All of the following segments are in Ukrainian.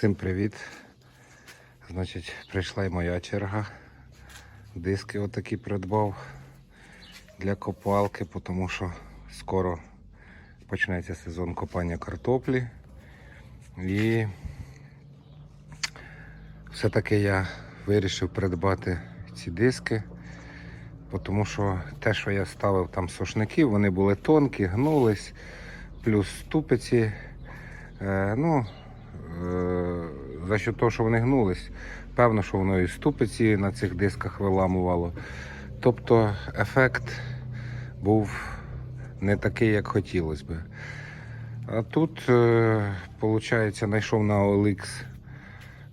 Всім привіт. Значить, прийшла й моя черга. Диски отакі придбав для копалки, тому що скоро почнеться сезон копання картоплі. І все-таки я вирішив придбати ці диски, тому що те, що я ставив там сошників, вони були тонкі, гнулись, плюс ступиці. Е, ну, за що того, що вони гнулись, певно, що воно і ступиці на цих дисках виламувало. Тобто ефект був не такий, як хотілося би. А тут, виходить, знайшов на OLX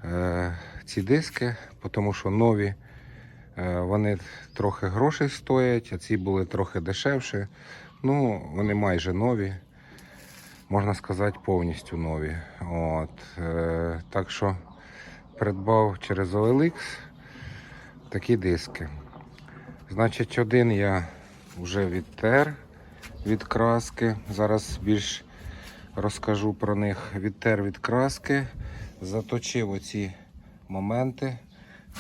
е, ці диски, тому що нові. Е, Вони трохи грошей стоять, а ці були трохи дешевші. Ну, вони майже нові можна сказати, повністю нові. От, е, так що придбав через OLX такі диски. Значить, один я вже відтер від краски. Зараз більш розкажу про них. Відтер від краски, заточив оці моменти,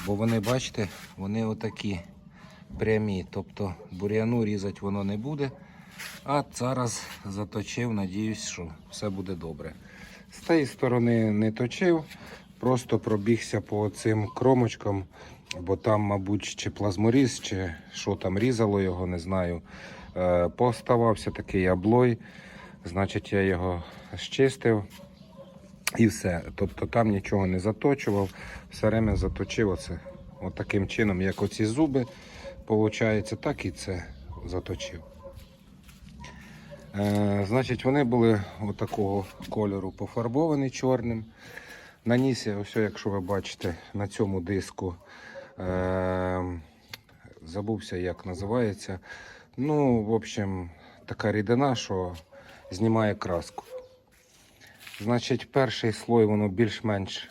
бо вони, бачите, вони отакі прямі. Тобто бур'яну різати воно не буде. А зараз заточив, надіюсь, що все буде добре. З тієї сторони не точив, просто пробігся по цим кромочкам, бо там, мабуть, чи плазморіз, чи що там різало його, не знаю. Е, Поставався такий облой, значить я його зчистив і все. Тобто там нічого не заточував, все время заточив оце. От таким чином, як оці зуби, виходить, так і це заточив. Е, значить, вони були отакого кольору пофарбовані чорним. Наніс я, ось, якщо ви бачите, на цьому диску е, забувся, як називається. Ну, в общем, така рідина, що знімає краску. Значить, перший слой воно більш-менш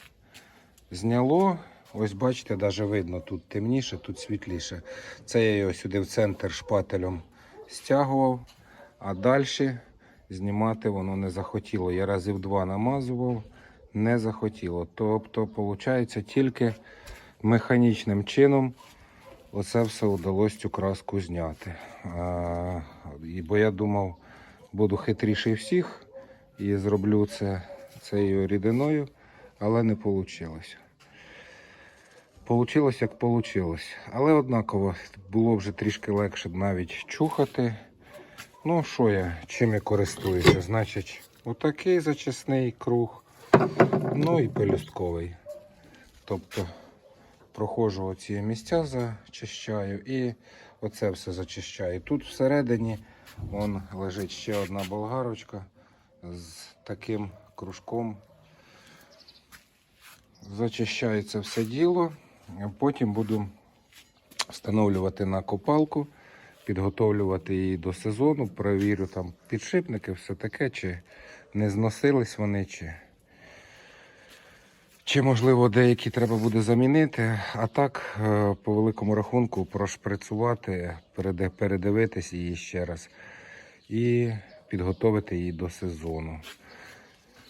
зняло. Ось бачите, навіть видно, тут темніше, тут світліше. Це я його сюди в центр шпателем стягував. А далі знімати воно не захотіло. Я разів два намазував, не захотіло. Тобто, виходить, тільки механічним чином оце все вдалося цю краску зняти. А, бо я думав, буду хитріший всіх і зроблю це цією рідиною, але не вийшло. Получилось як получилось. Але однаково було вже трішки легше навіть чухати. Ну, що я, чим я користуюся? Значить, отакий зачисний круг, ну і пелюстковий. Тобто проходжу оці місця, зачищаю і оце все зачищаю. Тут всередині вон лежить ще одна болгарочка з таким кружком. Зачищаю це все діло, потім буду встановлювати на копалку підготовлювати її до сезону, перевірю там підшипники, все таке, чи не зносились вони, чи, чи можливо деякі треба буде замінити. А так, е, по великому рахунку, прошприцювати, переди- передивитись її ще раз і підготовити її до сезону.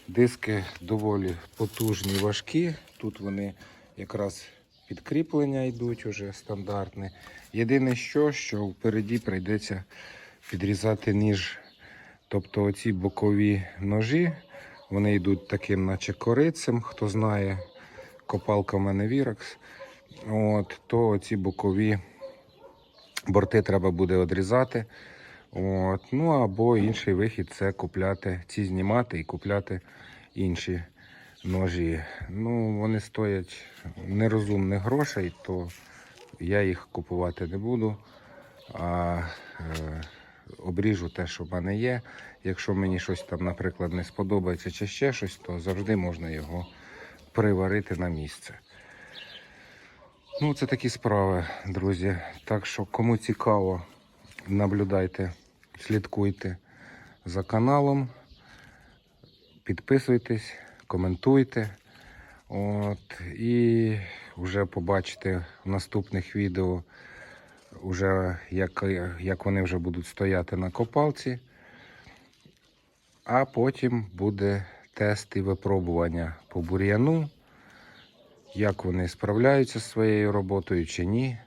Диски доволі потужні, важкі. Тут вони якраз підкріплення йдуть уже стандартне. Єдине що, що впереді прийдеться підрізати ніж. Тобто оці бокові ножі, вони йдуть таким, наче корицем, хто знає, копалка в мене Virax. От, то оці бокові борти треба буде відрізати. От, ну або інший вихід це купляти, ці знімати і купляти інші ножі. Ну, вони стоять нерозумних грошей, то я їх купувати не буду. А е, обріжу те, що в мене є. Якщо мені щось там, наприклад, не сподобається чи ще щось, то завжди можна його приварити на місце. Ну, це такі справи, друзі. Так що, кому цікаво, наблюдайте, слідкуйте за каналом, підписуйтесь, коментуйте. От, і вже побачите в наступних відео, вже як, як вони вже будуть стояти на копалці. А потім буде тест і випробування по бур'яну, як вони справляються з своєю роботою чи ні.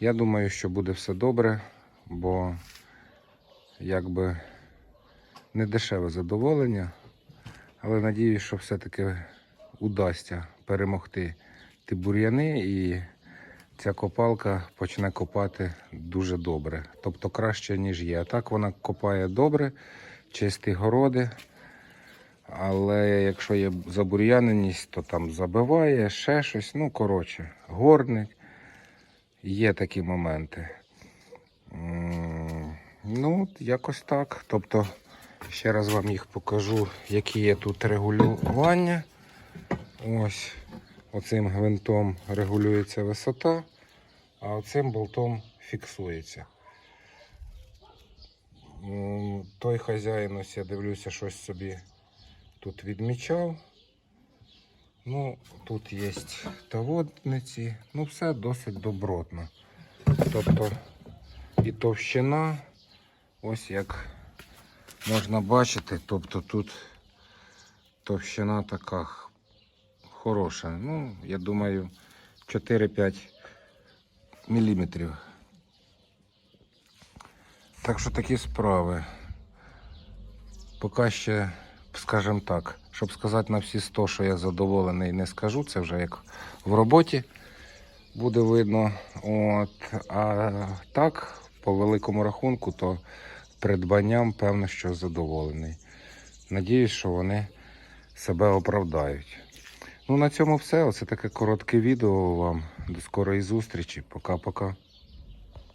Я думаю, що буде все добре, бо якби не дешеве задоволення, але надіюсь, що все-таки удасться перемогти ті бур'яни і ця копалка почне копати дуже добре. Тобто краще, ніж є. А так вона копає добре, чисті городи. Але якщо є забур'яненість, то там забиває, ще щось. Ну, коротше, горник. Є такі моменти. Ну, якось так. Тобто, ще раз вам їх покажу, які є тут регулювання. Ось оцим гвинтом регулюється висота, а оцим болтом фіксується. Той хазяїн, ось я дивлюся, щось собі тут відмічав. Ну, тут є таводниці, ну все досить добротно. Тобто і товщина, ось як можна бачити, тобто тут товщина така хороша. Ну, я думаю, 4-5 міліметрів. Так що такі справи. Поки ще, скажімо так, щоб сказати на всі 100, що я задоволений, не скажу. Це вже як в роботі буде видно. От. А так, по великому рахунку, то придбанням, певно, що задоволений. Надіюсь, що вони себе оправдають. Ну, на цьому все. Оце таке коротке відео вам. До скорої зустрічі. Пока-пока.